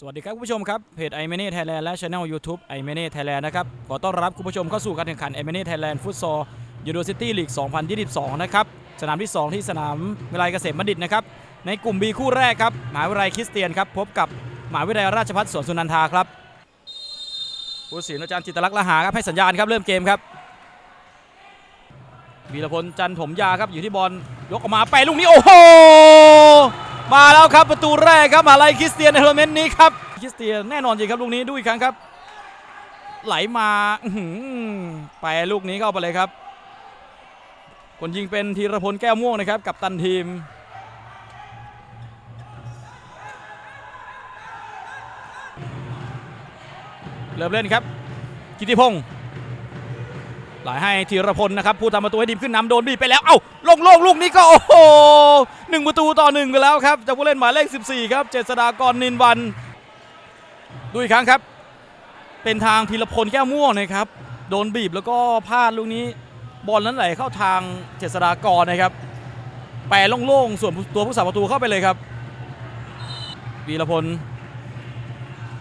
สวัสดีครับคุณผู้ชมครับเพจ i m a n e Thailand และ Channel YouTube i m a n e Thailand นะครับขอต้อนรับคุณผู้ชมเข้าสู่การแข่งขัน i m a n e Thailand Futsal University League 2022 นะครับ สนามที่ 2 ที่สนามวิทยาลัยเกษมบัณฑิตนะครับ ในกลุ่ม B คู่แรกครับมหาวิทยาลัยคริสเตียนครับ พบกับมหาวิทยาลัยราชภัฏสวนสุนันทาครับผู้ศิลป์อาจารย์จิตรลักษณ์ละหาครับให้สัญญาณครับเริ่มเกมครับวีรพลจันถมยาครับอยู่ที่บอลยกออกมาไปลูกนี้โอ้โห มาแล้วครับประตูแรกครับมหาลัยคริสเตียนในทัวร์นาเมนต์นี้ครับคริสเตียนแน่นอนจริงครับลูกนี้ดูอีกครั้งครับ ไหลมาไปลูกนี้เข้าไปเลยครับ คนยิงเป็นธีรพลแก้วม่วงนะครับกับตันทีมเริ่มเล่นครับกิติพงศ์ หลให้ธีรพลนะครับผู้ทำประตูให้ดีขึ้นนำโดนบีบไปแล้ว เอ้าลงโลงลูกนี้ก็โอ้โหหนึ่งประตูต่อหนึ่งไปแล้วครับจากผู้เล่นหมายเลข 14 ครับ เจษฎากรนินวันดูอีกครั้งครับ เป็นทางธีรพลแก้วม่วงนะครับ โดนบีบแล้วก็พลาดลูกนี้ บอลนั้นไหลเข้าทางเจษฎากรนะครับแปรโล่งๆส่วนตัวผู้สาประตูเข้าไปเลยครับวีรพล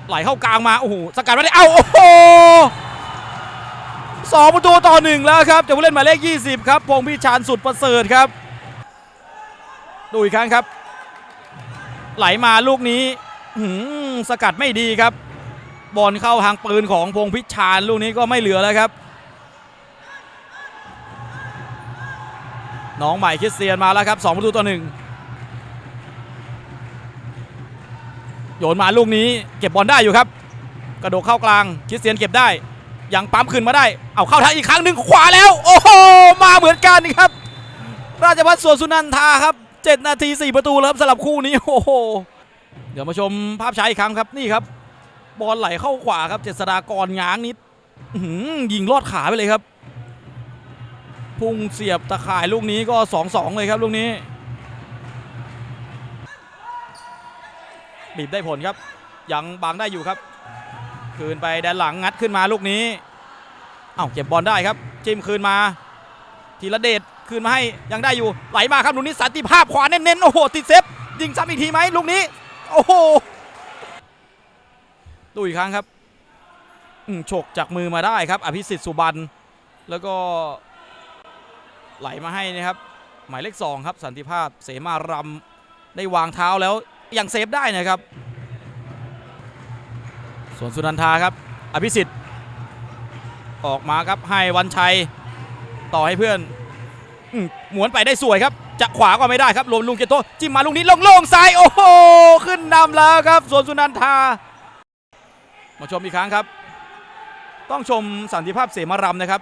ไหลเข้ากลางมาโอ้โหสกัดมาได้เอ้าโอ้โห สองประตูต่อหนึ่งแล้วครับจากผู้เล่นหมายเลข 20 ครับพงพิชานสุดประเสริฐครับ ดูอีกครั้งครับ ไหลมาลูกนี้หืมสกัดไม่ดีครับ บอลเข้าทางปืนของพงพิชานลูกนี้ก็ไม่เหลือแล้วครับ น้องใหม่คริสเตียนมาแล้วครับสองประตูต่อหนึ่งโยนมาลูกนี้เก็บบอลได้อยู่ครับ กระโดดเข้ากลางคริสเตียนเก็บได้ ยังปั๊มขึ้นมาได้ เอาเข้าทางอีกครั้งหนึ่งขวาแล้ว โอ้โห มาเหมือนกันครับ ราชพัฒสวนสุนันทาครับ 7 นาที 4 ประตูแล้วครับสำหรับคู่นี้ โอ้โห เดี๋ยวมาชมภาพช้าอีกครั้งครับนี่ครับ บอลไหลเข้าขวาครับ เจษฎากรง้างนิดยิงลอดขาไปเลยครับ พุ่งเสียบตะข่ายลูกนี้ก็ 2-2 เลยครับลูกนี้บีบได้ผลครับ ยังบังได้อยู่ครับ คืนไปด้านหลังงัดขึ้นมาลูกนี้เอ้าเก็บบอลได้ครับ จิ้มคืนมาธีรเดชคืนมาให้ยังได้อยู่ไหลมาครับลูกนี้สันติภาพขวาเน้นๆโอ้โหติดเซฟยิงซ้ำอีกทีไหมลูกนี้ โอ้โหดูอีกครั้งครับฉกจากมือมาได้ครับ อภิสิทธิ์สุบันแล้วก็ไหลมาให้นะครับ หมายเลขสองครับสันติภาพเสมารำได้วางเท้าแล้วยังเซฟได้นะครับ ส่วนสุนันทาครับ อภิสิทธิ์ ออกมาครับให้วันชัย ต่อให้เพื่อนหมวนไปได้สวยครับ จะขวาก็ไม่ได้ครับลมลุงเกยโตจิ้มมาลูกนี้โล่งๆซ้าย โอ้โห ขึ้นนำแล้วครับ ส่วนสุนันทา มาชมอีกครั้งครับ ต้องชมสันติภาพเสมารำนะครับ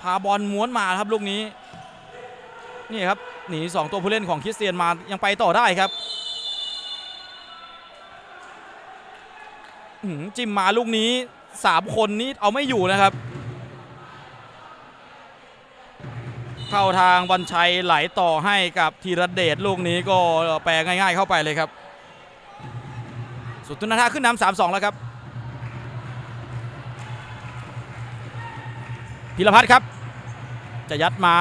พาบอลม้วนมาครับลูกนี้ นี่ครับหนีสองตัวผู้เล่นของคริสเตียนมายังไปต่อได้ครับ จิ้มมาลูกนี้3คนนี้เอาไม่อยู่นะครับ เข้าทางบอลชัยไหลต่อให้กับธีรเดชลูกนี้ก็แปลง่ายๆเข้าไปเลยครับ สุดทุนทาขึ้นนำสามสองแล้วครับพิรพัฒน์ครับ จะยัดมา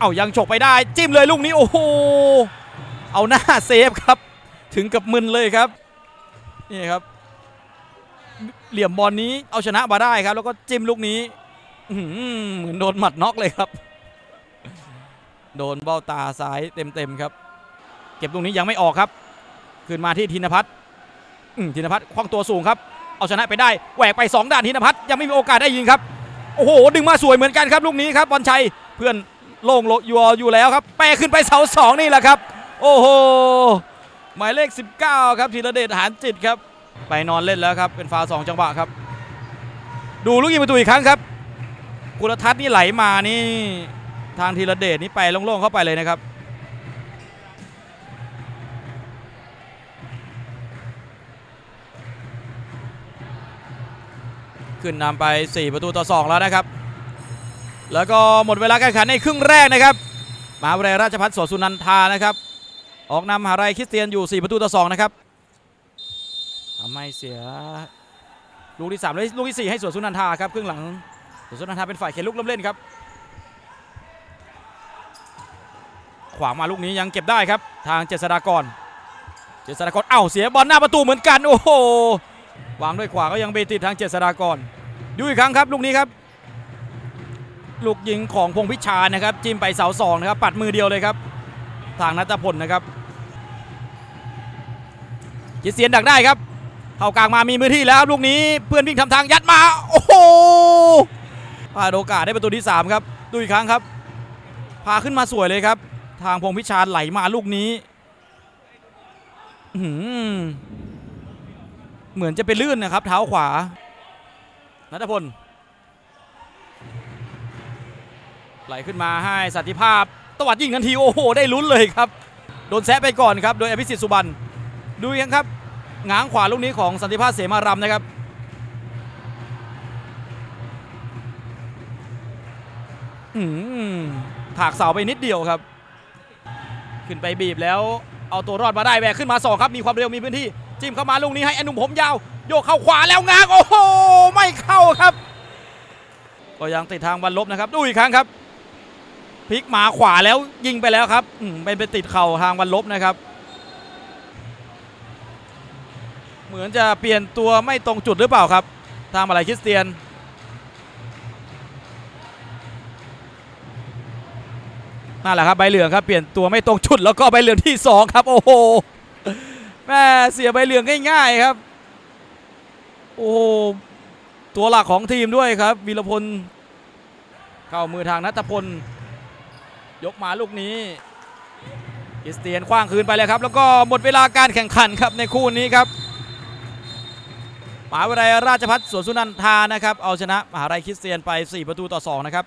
เอายังฉกไปได้ จิ้มเลยลูกนี้ โอ้โห เอาหน้าเซฟครับ ถึงกับมึนเลยครับ นี่ครับ เหลี่ยมบอลนี้เอาชนะมาได้ครับ แล้วก็จิ้มลูกนี้เหมือนโดนหมัดน็อกเลยครับ โดนเบ้าตาซ้ายเต็มๆครับ เก็บลูกนี้ยังไม่ออกครับคืนมาที่ธินพัฒน์ธินพัฒน์คว้างตัวสูงครับ เอาชนะไปได้แหวกไป 2 ด้านธินพัฒน์ยังไม่มีโอกาสได้ยิงครับโอ้โหดึงมาสวยเหมือนกันครับลูกนี้ครับบอลชัยเพื่อนโล่งโลยู่อยู่แล้วครับแปรขึ้นไปเสาสองนี่แหละครับ โอ้โหหมายเลข 19 ครับธีรเดชหานจิตครับ ไปนอนเล่นแล้วครับ เป็นฟาวสองจังหวะครับ ดูลูกยิงประตูอีกครั้งครับ กุลทัศน์นี่ไหลมานี่ทางธีรเดชนี่ไปโล่งๆเข้าไปเลยนะครับ ขึ้นนำไป 4 ประตูต่อ 2 แล้วนะครับ แล้วก็หมดเวลาการแข่งขันในครึ่งแรกนะครับมหาวิทยาลัยราชภัฏสวนสุนันทานะครับ ออกนำมหาวิทยาลัยคริสเตียนอยู่ 4 ประตูต่อ 2 นะครับ ทำให้เสียลูกที่3และลูกที่ 4 ให้สวนสุนันทาครับครึ่งหลังสวนสุนันทาเป็นฝ่ายเข็นลูกเริ่มเล่นครับ ขวางมาลูกนี้ยังเก็บได้ครับ ทางเจษฎากร เจษฎากรเอ้าเสียบอลหน้าประตูเหมือนกัน โอ้โหวางด้วยขวาก็ยังไปติดทางเจษฎากรดูอีกครั้งครับลูกนี้ครับ ลูกยิงของพงพิชานะครับ จิ้มไปเสาสองนะครับ ปัดมือเดียวเลยครับ ทางนัทพลนะครับจิตเสียนดักได้ครับ เข้ากลางมามีมือที่แล้วลูกนี้เพื่อนวิ่งทำทางยัดมา โอ้โหพลาดโอกาสได้ประตูที่ 3 ครับ ดูอีกครั้งครับ พาขึ้นมาสวยเลยครับ ทางพงพิชานไหลมาลูกนี้เหมือนจะเป็นลื่นนะครับ เท้าขวานัทพล ไหลขึ้นมาให้สันติภาพตวัดยิงทันที โอ้โห ได้ลุ้นเลยครับ โดนแซะไปก่อนครับ โดยอภิสิทธิ์สุบรรณดูยังครับ ง้างขวาลูกนี้ของสันติภาพเสมารำนะครับ อืมถากเสาไปนิดเดียวครับ ขึ้นไปบีบแล้วเอาตัวรอดมาได้แหวกขึ้นมาสองครับมีความเร็วมีพื้นที่ จิ้มเข้ามาลูกนี้ให้อนุ่มผมยาว โยกเข้าขวาแล้วง้างโอ้โหไม่เข้าครับ ก็ยังติดทางบอลลบนะครับ ดูอีกครั้งครับพลิกหมาขวาแล้วยิงไปแล้วครับเป็นไปติดเข่าทางวันลบนะครับ เหมือนจะเปลี่ยนตัวไม่ตรงจุดหรือเปล่าครับ ทางมาลายคริสเตียน นั่นแหละครับใบเหลืองครับเปลี่ยนตัวไม่ตรงจุดแล้วก็ใบเหลืองที่สองครับ โอ้โหแม่เสียใบเหลืองง่ายๆครับ โอ้โหตัวหลักของทีมด้วยครับวีรพล เข้ามือทางนัทพล ยกมาลูกนี้คริสเตียนคว้างคืนไปเลยครับ แล้วก็หมดเวลาการแข่งขันครับในคู่นี้ครับ มหาวิทยาลัยราชภัฏสวนสุนันทานะครับเอาชนะมหาวิทยาลัยคริสเตียนไป 4 ประตูต่อ 2 นะครับ